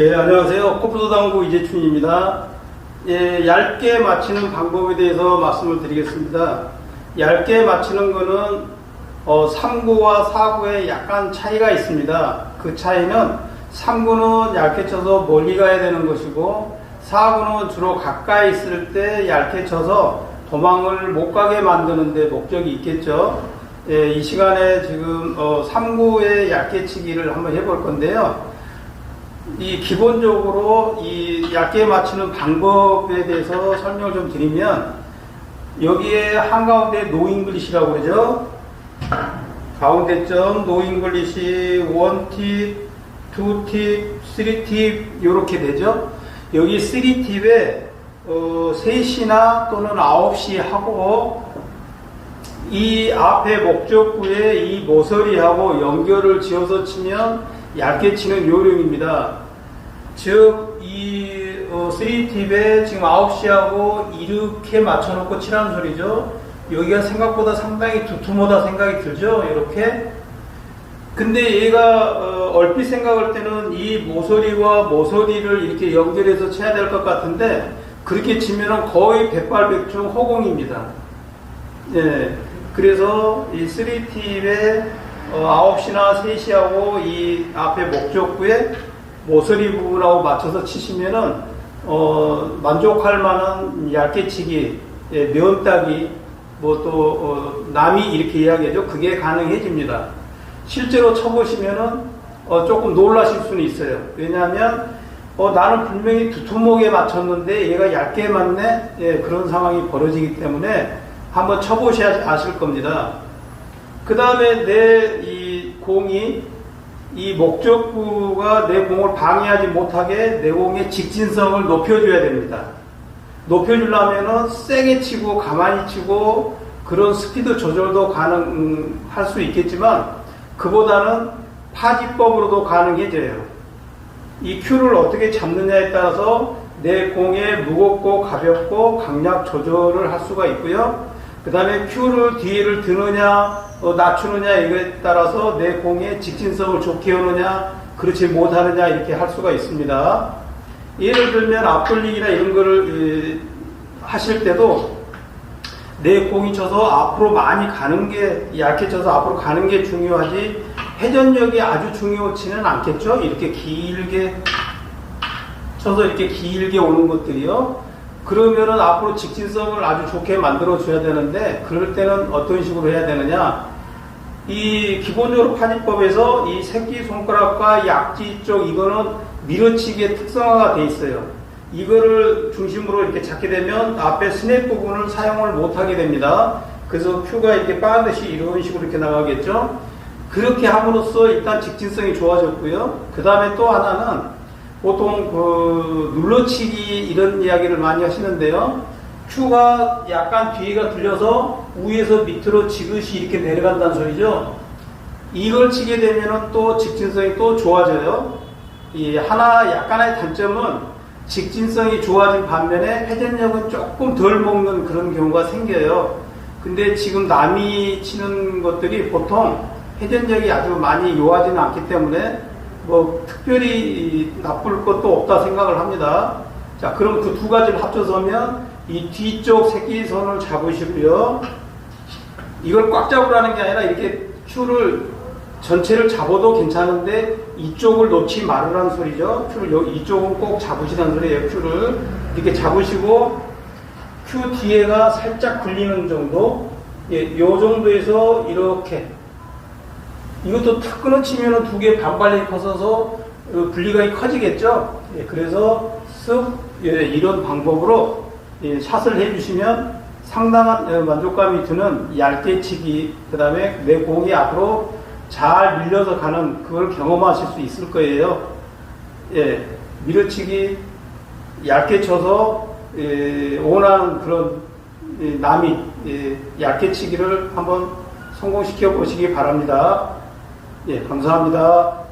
예, 안녕하세요. 코프도당구 이재춘입니다. 예, 얇게 맞히는 방법에 대해서 말씀을 드리겠습니다. 얇게 맞히는 거는 어, 3구와 4구에 약간 차이가 있습니다. 그 차이는 3구는 얇게 쳐서 멀리 가야 되는 것이고 4구는 주로 가까이 있을 때 얇게 쳐서 도망을 못 가게 만드는 데 목적이 있겠죠. 예, 이 시간에 지금 어, 3구의 얇게 치기를 한번 해볼 건데요. 이 기본적으로 이 얇게 맞추는 방법에 대해서 설명을 좀 드리면 여기에 한가운데 노잉글리시라고 그러죠. 가운데 점 노잉글리시 원팁, 투팁, 쓰리팁 이렇게 되죠. 여기 쓰리팁에 어, 3시나 또는 9시 하고 이 앞에 목적구에 이 모서리하고 연결을 지어서 치면 얇게 치는 요령입니다. 즉, 이 어, 3팁에 지금 9시하고 이렇게 맞춰놓고 치라는 소리죠. 여기가 생각보다 상당히 두툼하다 생각이 들죠. 이렇게. 근데 얘가 어, 얼핏 생각할 때는 이 모서리와 모서리를 이렇게 연결해서 쳐야 될 것 같은데 그렇게 치면은 거의 백발백중 허공입니다. 예. 그래서 이 3팁에 어, 9시나 3시하고 이 앞에 목적구에 모서리 부분하고 맞춰서 치시면은 어, 만족할 만한 얇게 치기, 예, 면 따기, 뭐또 어, 남이 이렇게 이야기하죠. 그게 가능해집니다. 실제로 쳐보시면은 어, 조금 놀라실 수는 있어요. 왜냐하면 어, 나는 분명히 두툼하게 맞췄는데 얘가 얇게 맞네 예, 그런 상황이 벌어지기 때문에 한번 쳐보셔야 아실 겁니다. 그 다음에 내 이 공이 이 목적구가 내 공을 방해하지 못하게 내 공의 직진성을 높여줘야 됩니다. 높여주려면은 세게 치고 가만히 치고 그런 스피드 조절도 가능할 수 있겠지만 그보다는 파지법으로도 가능해져요. 이 큐를 어떻게 잡느냐에 따라서 내 공에 무겁고 가볍고 강약 조절을 할 수가 있고요. 그 다음에 큐를 뒤를 드느냐, 어, 낮추느냐, 이거에 따라서 내 공의 직진성을 좋게 하느냐, 그렇지 못하느냐, 이렇게 할 수가 있습니다. 예를 들면 앞돌리기나 이런 거를 에, 하실 때도 내 공이 쳐서 앞으로 많이 가는 게, 쳐서 앞으로 가는 게 중요하지, 회전력이 아주 중요치는 않겠죠? 이렇게 길게 쳐서 이렇게 길게 오는 것들이요. 그러면은 앞으로 직진성을 아주 좋게 만들어 줘야 되는데 그럴 때는 어떤 식으로 해야 되느냐? 이 기본적으로 파지법에서 이 새끼 손가락과 약지 쪽 이거는 밀어치기의 특성화가 돼 있어요. 이거를 중심으로 이렇게 잡게 되면 앞에 스냅 부분을 사용을 못하게 됩니다. 그래서 큐가 이렇게 빠듯이 이런 식으로 이렇게 나가겠죠? 그렇게 함으로써 일단 직진성이 좋아졌고요. 그 다음에 또 하나는 보통 그 눌러치기 이런 이야기를 많이 하시는데요. 큐가 약간 뒤가 들려서 위에서 밑으로 지그시 이렇게 내려간다는 소리죠. 이걸 치게 되면 또 직진성이 또 좋아져요. 이 하나 약간의 단점은 직진성이 좋아진 반면에 회전력은 조금 덜 먹는 그런 경우가 생겨요. 근데 지금 남이 치는 것들이 보통 회전력이 아주 많이 요하지는 않기 때문에 뭐 특별히 나쁠 것도 없다 생각을 합니다. 자, 그럼 그 두 가지를 합쳐서면 이 뒤쪽 새끼손을 잡으시고요. 이걸 꽉 잡으라는 게 아니라 이렇게 큐를 전체를 잡아도 괜찮은데 이쪽을 놓지 말으라는 소리죠. 큐를 이쪽은 꼭 잡으시라는 소리예요. 큐를 이렇게 잡으시고 큐 뒤에가 살짝 굴리는 정도, 예, 요 정도에서 이렇게 이것도 탁 끊어치면 두 개 반발력이 커서서 분리가 커지겠죠. 예, 그래서 쓱 예, 이런 방법으로 예, 샷을 해주시면 상당한 예, 만족감이 드는 얇게 치기, 그 다음에 내 공이 앞으로 잘 밀려서 가는 그걸 경험하실 수 있을 거예요. 예, 밀어치기 얇게 쳐서 예, 원하는 그런 예, 남이 예, 얇게 치기를 한번 성공시켜 보시기 바랍니다. 예, 감사합니다.